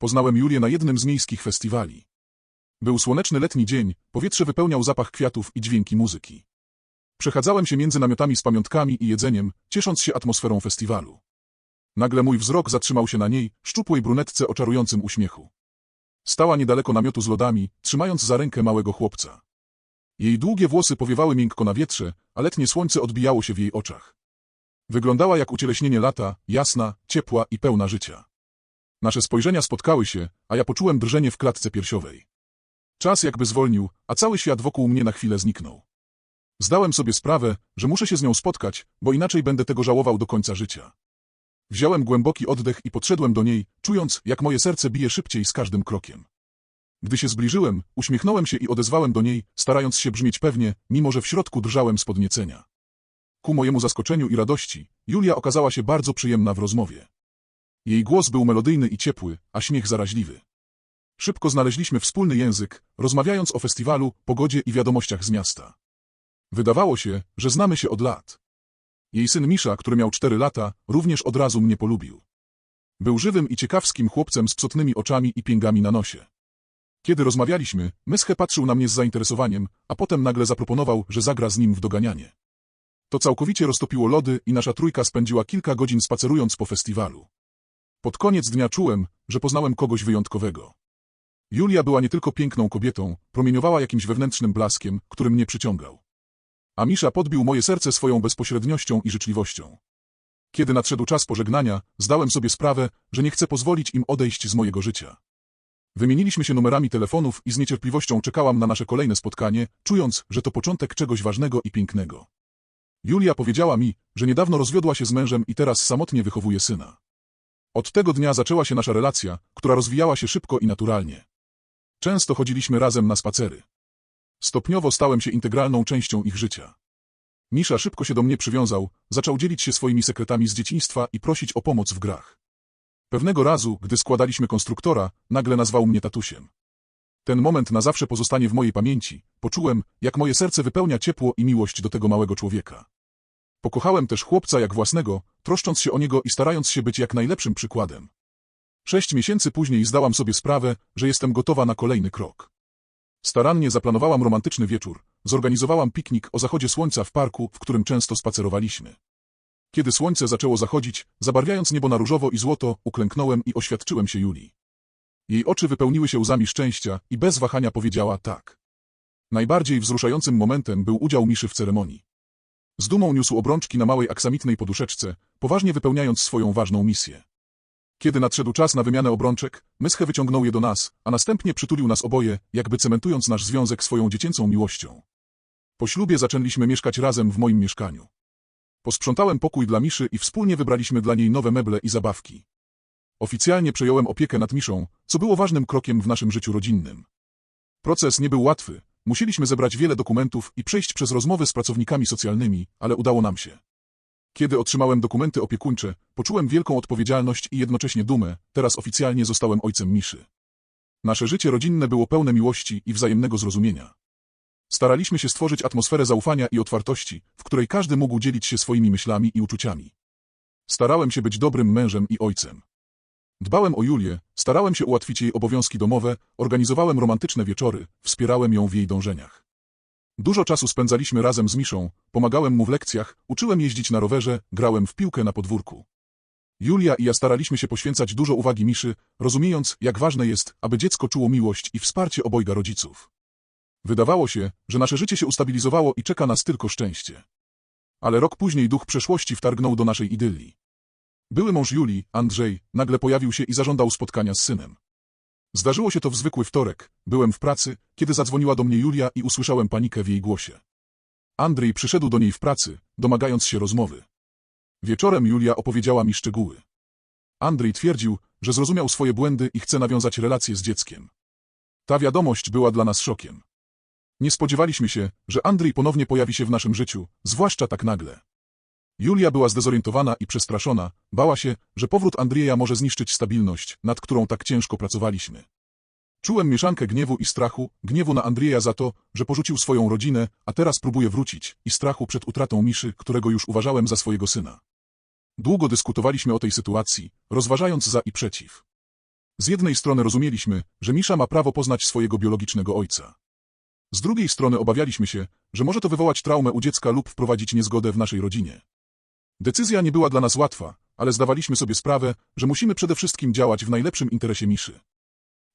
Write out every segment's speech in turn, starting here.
Poznałem Julię na jednym z miejskich festiwali. Był słoneczny letni dzień, powietrze wypełniał zapach kwiatów i dźwięki muzyki. Przechadzałem się między namiotami z pamiątkami i jedzeniem, ciesząc się atmosferą festiwalu. Nagle mój wzrok zatrzymał się na niej, szczupłej brunetce o czarującym uśmiechu. Stała niedaleko namiotu z lodami, trzymając za rękę małego chłopca. Jej długie włosy powiewały miękko na wietrze, a letnie słońce odbijało się w jej oczach. Wyglądała jak ucieleśnienie lata, jasna, ciepła i pełna życia. Nasze spojrzenia spotkały się, a ja poczułem drżenie w klatce piersiowej. Czas jakby zwolnił, a cały świat wokół mnie na chwilę zniknął. Zdałem sobie sprawę, że muszę się z nią spotkać, bo inaczej będę tego żałował do końca życia. Wziąłem głęboki oddech i podszedłem do niej, czując, jak moje serce bije szybciej z każdym krokiem. Gdy się zbliżyłem, uśmiechnąłem się i odezwałem do niej, starając się brzmieć pewnie, mimo że w środku drżałem z podniecenia. Ku mojemu zaskoczeniu i radości, Julia okazała się bardzo przyjemna w rozmowie. Jej głos był melodyjny i ciepły, a śmiech zaraźliwy. Szybko znaleźliśmy wspólny język, rozmawiając o festiwalu, pogodzie i wiadomościach z miasta. Wydawało się, że znamy się od lat. Jej syn Misza, który miał cztery lata, również od razu mnie polubił. Był żywym i ciekawskim chłopcem z psotnymi oczami i pięgami na nosie. Kiedy rozmawialiśmy, Myschę patrzył na mnie z zainteresowaniem, a potem nagle zaproponował, że zagra z nim w doganianie. To całkowicie roztopiło lody i nasza trójka spędziła kilka godzin spacerując po festiwalu. Pod koniec dnia czułem, że poznałem kogoś wyjątkowego. Julia była nie tylko piękną kobietą, promieniowała jakimś wewnętrznym blaskiem, który mnie przyciągał. A Misza podbił moje serce swoją bezpośredniością i życzliwością. Kiedy nadszedł czas pożegnania, zdałem sobie sprawę, że nie chcę pozwolić im odejść z mojego życia. Wymieniliśmy się numerami telefonów i z niecierpliwością czekałam na nasze kolejne spotkanie, czując, że to początek czegoś ważnego i pięknego. Julia powiedziała mi, że niedawno rozwiodła się z mężem i teraz samotnie wychowuje syna. Od tego dnia zaczęła się nasza relacja, która rozwijała się szybko i naturalnie. Często chodziliśmy razem na spacery. Stopniowo stałem się integralną częścią ich życia. Misza szybko się do mnie przywiązał, zaczął dzielić się swoimi sekretami z dzieciństwa i prosić o pomoc w grach. Pewnego razu, gdy składaliśmy konstruktora, nagle nazwał mnie tatusiem. Ten moment na zawsze pozostanie w mojej pamięci. Poczułem, jak moje serce wypełnia ciepło i miłość do tego małego człowieka. Pokochałem też chłopca jak własnego, troszcząc się o niego i starając się być jak najlepszym przykładem. Sześć miesięcy później zdałam sobie sprawę, że jestem gotowa na kolejny krok. Starannie zaplanowałam romantyczny wieczór, zorganizowałam piknik o zachodzie słońca w parku, w którym często spacerowaliśmy. Kiedy słońce zaczęło zachodzić, zabarwiając niebo na różowo i złoto, uklęknąłem i oświadczyłem się Julii. Jej oczy wypełniły się łzami szczęścia i bez wahania powiedziała tak. Najbardziej wzruszającym momentem był udział Miszy w ceremonii. Z dumą niósł obrączki na małej aksamitnej poduszeczce, poważnie wypełniając swoją ważną misję. Kiedy nadszedł czas na wymianę obrączek, Myschę wyciągnął je do nas, a następnie przytulił nas oboje, jakby cementując nasz związek swoją dziecięcą miłością. Po ślubie zaczęliśmy mieszkać razem w moim mieszkaniu. Posprzątałem pokój dla Miszy i wspólnie wybraliśmy dla niej nowe meble i zabawki. Oficjalnie przejąłem opiekę nad Miszą, co było ważnym krokiem w naszym życiu rodzinnym. Proces nie był łatwy, musieliśmy zebrać wiele dokumentów i przejść przez rozmowy z pracownikami socjalnymi, ale udało nam się. Kiedy otrzymałem dokumenty opiekuńcze, poczułem wielką odpowiedzialność i jednocześnie dumę, teraz oficjalnie zostałem ojcem Miszy. Nasze życie rodzinne było pełne miłości i wzajemnego zrozumienia. Staraliśmy się stworzyć atmosferę zaufania i otwartości, w której każdy mógł dzielić się swoimi myślami i uczuciami. Starałem się być dobrym mężem i ojcem. Dbałem o Julię, starałem się ułatwić jej obowiązki domowe, organizowałem romantyczne wieczory, wspierałem ją w jej dążeniach. Dużo czasu spędzaliśmy razem z Miszą, pomagałem mu w lekcjach, uczyłem jeździć na rowerze, grałem w piłkę na podwórku. Julia i ja staraliśmy się poświęcać dużo uwagi Miszy, rozumiejąc, jak ważne jest, aby dziecko czuło miłość i wsparcie obojga rodziców. Wydawało się, że nasze życie się ustabilizowało i czeka nas tylko szczęście. Ale rok później duch przeszłości wtargnął do naszej idylii. Były mąż Julii, Andrzej, nagle pojawił się i zażądał spotkania z synem. Zdarzyło się to w zwykły wtorek, byłem w pracy, kiedy zadzwoniła do mnie Julia i usłyszałem panikę w jej głosie. Andrzej przyszedł do niej w pracy, domagając się rozmowy. Wieczorem Julia opowiedziała mi szczegóły. Andrzej twierdził, że zrozumiał swoje błędy i chce nawiązać relacje z dzieckiem. Ta wiadomość była dla nas szokiem. Nie spodziewaliśmy się, że Andrzej ponownie pojawi się w naszym życiu, zwłaszcza tak nagle. Julia była zdezorientowana i przestraszona, bała się, że powrót Andrzeja może zniszczyć stabilność, nad którą tak ciężko pracowaliśmy. Czułem mieszankę gniewu i strachu, gniewu na Andrzeja za to, że porzucił swoją rodzinę, a teraz próbuje wrócić, i strachu przed utratą Miszy, którego już uważałem za swojego syna. Długo dyskutowaliśmy o tej sytuacji, rozważając za i przeciw. Z jednej strony rozumieliśmy, że Misza ma prawo poznać swojego biologicznego ojca. Z drugiej strony obawialiśmy się, że może to wywołać traumę u dziecka lub wprowadzić niezgodę w naszej rodzinie. Decyzja nie była dla nas łatwa, ale zdawaliśmy sobie sprawę, że musimy przede wszystkim działać w najlepszym interesie Miszy.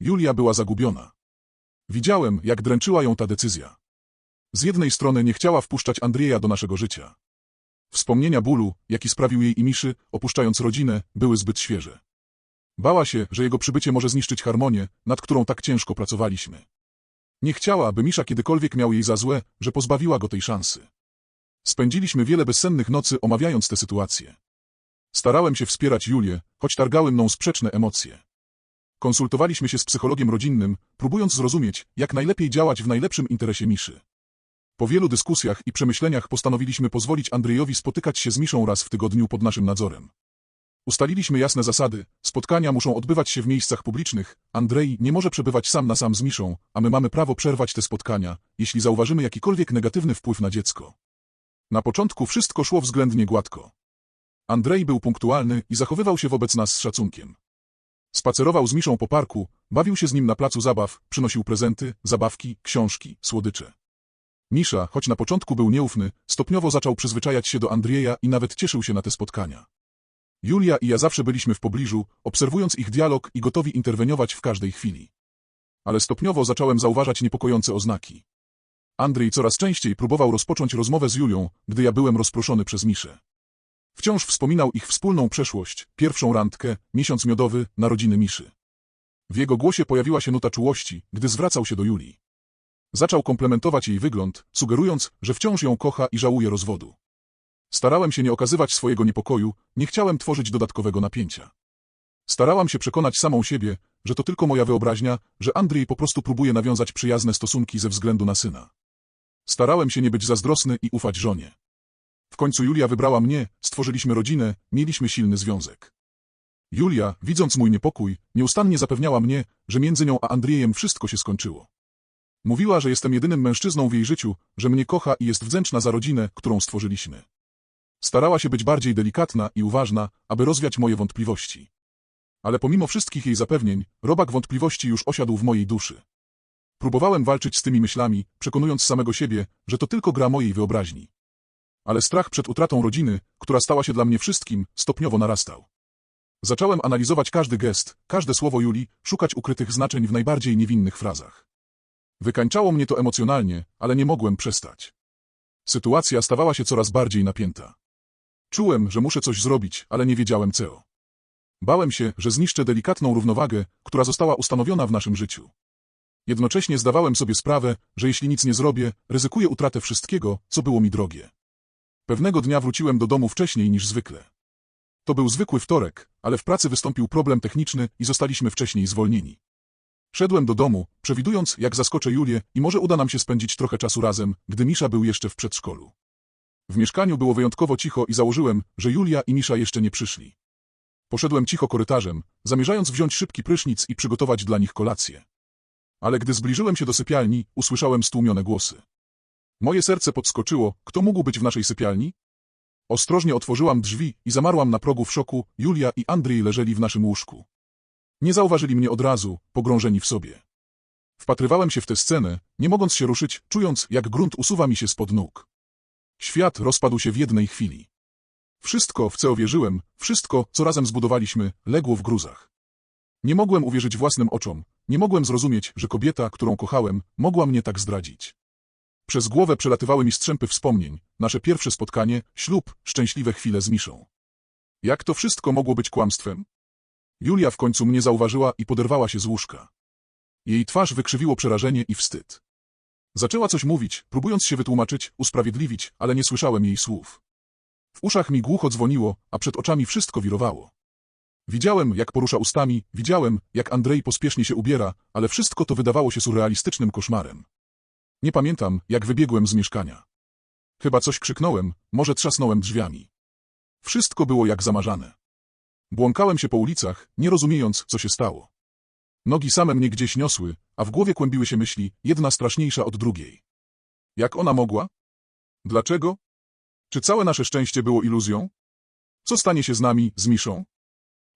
Julia była zagubiona. Widziałem, jak dręczyła ją ta decyzja. Z jednej strony nie chciała wpuszczać Andrieja do naszego życia. Wspomnienia bólu, jaki sprawił jej i Miszy, opuszczając rodzinę, były zbyt świeże. Bała się, że jego przybycie może zniszczyć harmonię, nad którą tak ciężko pracowaliśmy. Nie chciała, aby Misza kiedykolwiek miał jej za złe, że pozbawiła go tej szansy. Spędziliśmy wiele bezsennych nocy omawiając tę sytuację. Starałem się wspierać Julię, choć targały mną sprzeczne emocje. Konsultowaliśmy się z psychologiem rodzinnym, próbując zrozumieć, jak najlepiej działać w najlepszym interesie Miszy. Po wielu dyskusjach i przemyśleniach postanowiliśmy pozwolić Andrzejowi spotykać się z Miszą raz w tygodniu pod naszym nadzorem. Ustaliliśmy jasne zasady, spotkania muszą odbywać się w miejscach publicznych, Andrzej nie może przebywać sam na sam z Miszą, a my mamy prawo przerwać te spotkania, jeśli zauważymy jakikolwiek negatywny wpływ na dziecko. Na początku wszystko szło względnie gładko. Andrzej był punktualny i zachowywał się wobec nas z szacunkiem. Spacerował z Miszą po parku, bawił się z nim na placu zabaw, przynosił prezenty, zabawki, książki, słodycze. Misza, choć na początku był nieufny, stopniowo zaczął przyzwyczajać się do Andrieja i nawet cieszył się na te spotkania. Julia i ja zawsze byliśmy w pobliżu, obserwując ich dialog i gotowi interweniować w każdej chwili. Ale stopniowo zacząłem zauważać niepokojące oznaki. Andrzej coraz częściej próbował rozpocząć rozmowę z Julią, gdy ja byłem rozproszony przez Miszę. Wciąż wspominał ich wspólną przeszłość, pierwszą randkę, miesiąc miodowy, narodziny Miszy. W jego głosie pojawiła się nuta czułości, gdy zwracał się do Julii. Zaczął komplementować jej wygląd, sugerując, że wciąż ją kocha i żałuje rozwodu. Starałem się nie okazywać swojego niepokoju, nie chciałem tworzyć dodatkowego napięcia. Starałam się przekonać samą siebie, że to tylko moja wyobraźnia, że Andrzej po prostu próbuje nawiązać przyjazne stosunki ze względu na syna. Starałem się nie być zazdrosny i ufać żonie. W końcu Julia wybrała mnie, stworzyliśmy rodzinę, mieliśmy silny związek. Julia, widząc mój niepokój, nieustannie zapewniała mnie, że między nią a Andrzejem wszystko się skończyło. Mówiła, że jestem jedynym mężczyzną w jej życiu, że mnie kocha i jest wdzięczna za rodzinę, którą stworzyliśmy. Starała się być bardziej delikatna i uważna, aby rozwiać moje wątpliwości. Ale pomimo wszystkich jej zapewnień, robak wątpliwości już osiadł w mojej duszy. Próbowałem walczyć z tymi myślami, przekonując samego siebie, że to tylko gra mojej wyobraźni. Ale strach przed utratą rodziny, która stała się dla mnie wszystkim, stopniowo narastał. Zacząłem analizować każdy gest, każde słowo Julii, szukać ukrytych znaczeń w najbardziej niewinnych frazach. Wykańczało mnie to emocjonalnie, ale nie mogłem przestać. Sytuacja stawała się coraz bardziej napięta. Czułem, że muszę coś zrobić, ale nie wiedziałem co. Bałem się, że zniszczę delikatną równowagę, która została ustanowiona w naszym życiu. Jednocześnie zdawałem sobie sprawę, że jeśli nic nie zrobię, ryzykuję utratę wszystkiego, co było mi drogie. Pewnego dnia wróciłem do domu wcześniej niż zwykle. To był zwykły wtorek, ale w pracy wystąpił problem techniczny i zostaliśmy wcześniej zwolnieni. Szedłem do domu, przewidując, jak zaskoczę Julię i może uda nam się spędzić trochę czasu razem, gdy Misza był jeszcze w przedszkolu. W mieszkaniu było wyjątkowo cicho i założyłem, że Julia i Misza jeszcze nie przyszli. Poszedłem cicho korytarzem, zamierzając wziąć szybki prysznic i przygotować dla nich kolację. Ale gdy zbliżyłem się do sypialni, usłyszałem stłumione głosy. Moje serce podskoczyło, kto mógł być w naszej sypialni? Ostrożnie otworzyłam drzwi i zamarłam na progu w szoku, Julia i Andrzej leżeli w naszym łóżku. Nie zauważyli mnie od razu, pogrążeni w sobie. Wpatrywałem się w tę scenę, nie mogąc się ruszyć, czując, jak grunt usuwa mi się spod nóg. Świat rozpadł się w jednej chwili. Wszystko, w co wierzyłem, wszystko, co razem zbudowaliśmy, legło w gruzach. Nie mogłem uwierzyć własnym oczom, nie mogłem zrozumieć, że kobieta, którą kochałem, mogła mnie tak zdradzić. Przez głowę przelatywały mi strzępy wspomnień, nasze pierwsze spotkanie, ślub, szczęśliwe chwile z Miszą. Jak to wszystko mogło być kłamstwem? Julia w końcu mnie zauważyła i poderwała się z łóżka. Jej twarz wykrzywiło przerażenie i wstyd. Zaczęła coś mówić, próbując się wytłumaczyć, usprawiedliwić, ale nie słyszałem jej słów. W uszach mi głucho dzwoniło, a przed oczami wszystko wirowało. Widziałem, jak porusza ustami, widziałem, jak Andrzej pospiesznie się ubiera, ale wszystko to wydawało się surrealistycznym koszmarem. Nie pamiętam, jak wybiegłem z mieszkania. Chyba coś krzyknąłem, może trzasnąłem drzwiami. Wszystko było jak zamarzane. Błąkałem się po ulicach, nie rozumiejąc, co się stało. Nogi same mnie gdzieś niosły, a w głowie kłębiły się myśli, jedna straszniejsza od drugiej. Jak ona mogła? Dlaczego? Czy całe nasze szczęście było iluzją? Co stanie się z nami, z Miszą?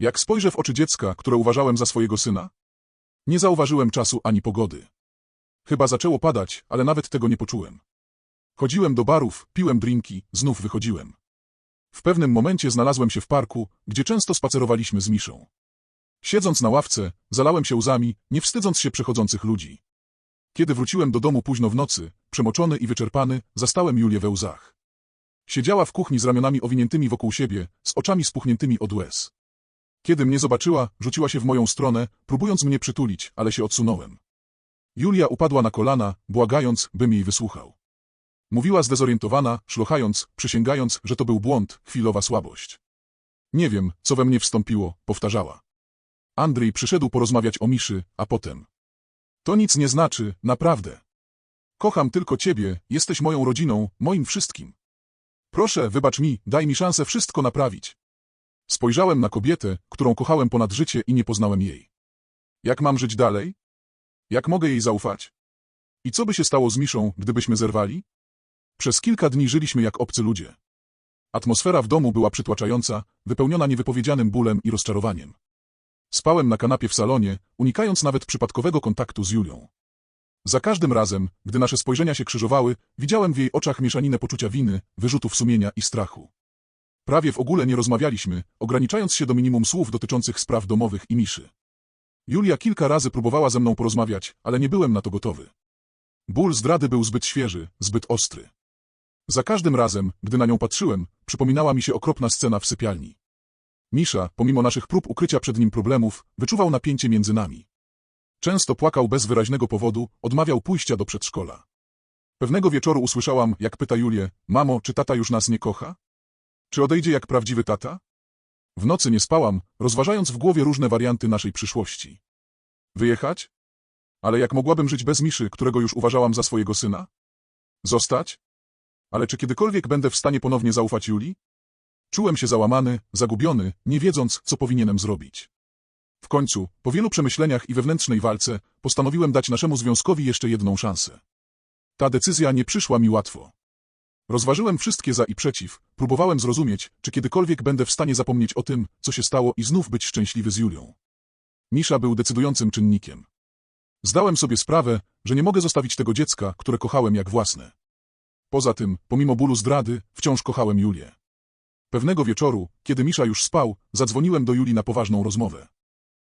Jak spojrzę w oczy dziecka, które uważałem za swojego syna? Nie zauważyłem czasu ani pogody. Chyba zaczęło padać, ale nawet tego nie poczułem. Chodziłem do barów, piłem drinki, znów wychodziłem. W pewnym momencie znalazłem się w parku, gdzie często spacerowaliśmy z Miszą. Siedząc na ławce, zalałem się łzami, nie wstydząc się przechodzących ludzi. Kiedy wróciłem do domu późno w nocy, przemoczony i wyczerpany, zastałem Julię we łzach. Siedziała w kuchni z ramionami owiniętymi wokół siebie, z oczami spuchniętymi od łez. Kiedy mnie zobaczyła, rzuciła się w moją stronę, próbując mnie przytulić, ale się odsunąłem. Julia upadła na kolana, błagając, bym jej wysłuchał. Mówiła zdezorientowana, szlochając, przysięgając, że to był błąd, chwilowa słabość. Nie wiem, co we mnie wstąpiło, powtarzała. Andrzej przyszedł porozmawiać o Miszy, a potem. To nic nie znaczy, naprawdę. Kocham tylko ciebie, jesteś moją rodziną, moim wszystkim. Proszę, wybacz mi, daj mi szansę wszystko naprawić. Spojrzałem na kobietę, którą kochałem ponad życie i nie poznałem jej. Jak mam żyć dalej? Jak mogę jej zaufać? I co by się stało z Miszą, gdybyśmy zerwali? Przez kilka dni żyliśmy jak obcy ludzie. Atmosfera w domu była przytłaczająca, wypełniona niewypowiedzianym bólem i rozczarowaniem. Spałem na kanapie w salonie, unikając nawet przypadkowego kontaktu z Julią. Za każdym razem, gdy nasze spojrzenia się krzyżowały, widziałem w jej oczach mieszaninę poczucia winy, wyrzutów sumienia i strachu. Prawie w ogóle nie rozmawialiśmy, ograniczając się do minimum słów dotyczących spraw domowych i Miszy. Julia kilka razy próbowała ze mną porozmawiać, ale nie byłem na to gotowy. Ból zdrady był zbyt świeży, zbyt ostry. Za każdym razem, gdy na nią patrzyłem, przypominała mi się okropna scena w sypialni. Misza, pomimo naszych prób ukrycia przed nim problemów, wyczuwał napięcie między nami. Często płakał bez wyraźnego powodu, odmawiał pójścia do przedszkola. Pewnego wieczoru usłyszałam, jak pyta Julię, mamo, czy tata już nas nie kocha? Czy odejdzie jak prawdziwy tata? W nocy nie spałam, rozważając w głowie różne warianty naszej przyszłości. Wyjechać? Ale jak mogłabym żyć bez Miszy, którego już uważałam za swojego syna? Zostać? Ale czy kiedykolwiek będę w stanie ponownie zaufać Julii? Czułem się załamany, zagubiony, nie wiedząc, co powinienem zrobić. W końcu, po wielu przemyśleniach i wewnętrznej walce, postanowiłem dać naszemu związkowi jeszcze jedną szansę. Ta decyzja nie przyszła mi łatwo. Rozważyłem wszystkie za i przeciw, próbowałem zrozumieć, czy kiedykolwiek będę w stanie zapomnieć o tym, co się stało i znów być szczęśliwy z Julią. Misza był decydującym czynnikiem. Zdałem sobie sprawę, że nie mogę zostawić tego dziecka, które kochałem jak własne. Poza tym, pomimo bólu zdrady, wciąż kochałem Julię. Pewnego wieczoru, kiedy Misza już spał, zadzwoniłem do Julii na poważną rozmowę.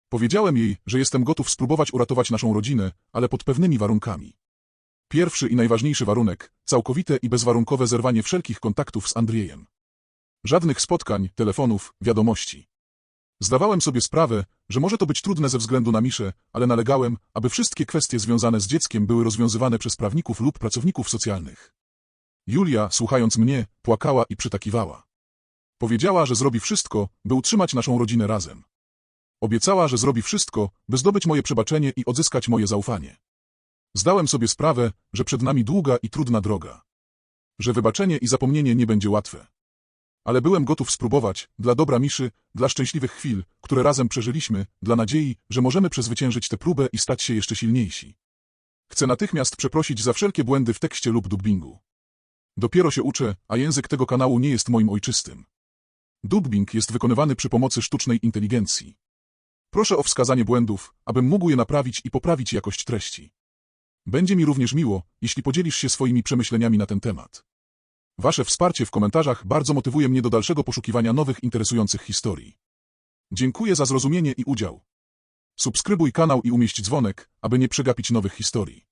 Powiedziałem jej, że jestem gotów spróbować uratować naszą rodzinę, ale pod pewnymi warunkami. Pierwszy i najważniejszy warunek – całkowite i bezwarunkowe zerwanie wszelkich kontaktów z Andriejem. Żadnych spotkań, telefonów, wiadomości. Zdawałem sobie sprawę, że może to być trudne ze względu na Miszę, ale nalegałem, aby wszystkie kwestie związane z dzieckiem były rozwiązywane przez prawników lub pracowników socjalnych. Julia, słuchając mnie, płakała i przytakiwała. Powiedziała, że zrobi wszystko, by utrzymać naszą rodzinę razem. Obiecała, że zrobi wszystko, by zdobyć moje przebaczenie i odzyskać moje zaufanie. Zdałem sobie sprawę, że przed nami długa i trudna droga. Że wybaczenie i zapomnienie nie będzie łatwe. Ale byłem gotów spróbować, dla dobra Miszy, dla szczęśliwych chwil, które razem przeżyliśmy, dla nadziei, że możemy przezwyciężyć tę próbę i stać się jeszcze silniejsi. Chcę natychmiast przeprosić za wszelkie błędy w tekście lub dubbingu. Dopiero się uczę, a język tego kanału nie jest moim ojczystym. Dubbing jest wykonywany przy pomocy sztucznej inteligencji. Proszę o wskazanie błędów, abym mógł je naprawić i poprawić jakość treści. Będzie mi również miło, jeśli podzielisz się swoimi przemyśleniami na ten temat. Wasze wsparcie w komentarzach bardzo motywuje mnie do dalszego poszukiwania nowych interesujących historii. Dziękuję za zrozumienie i udział. Subskrybuj kanał i umieść dzwonek, aby nie przegapić nowych historii.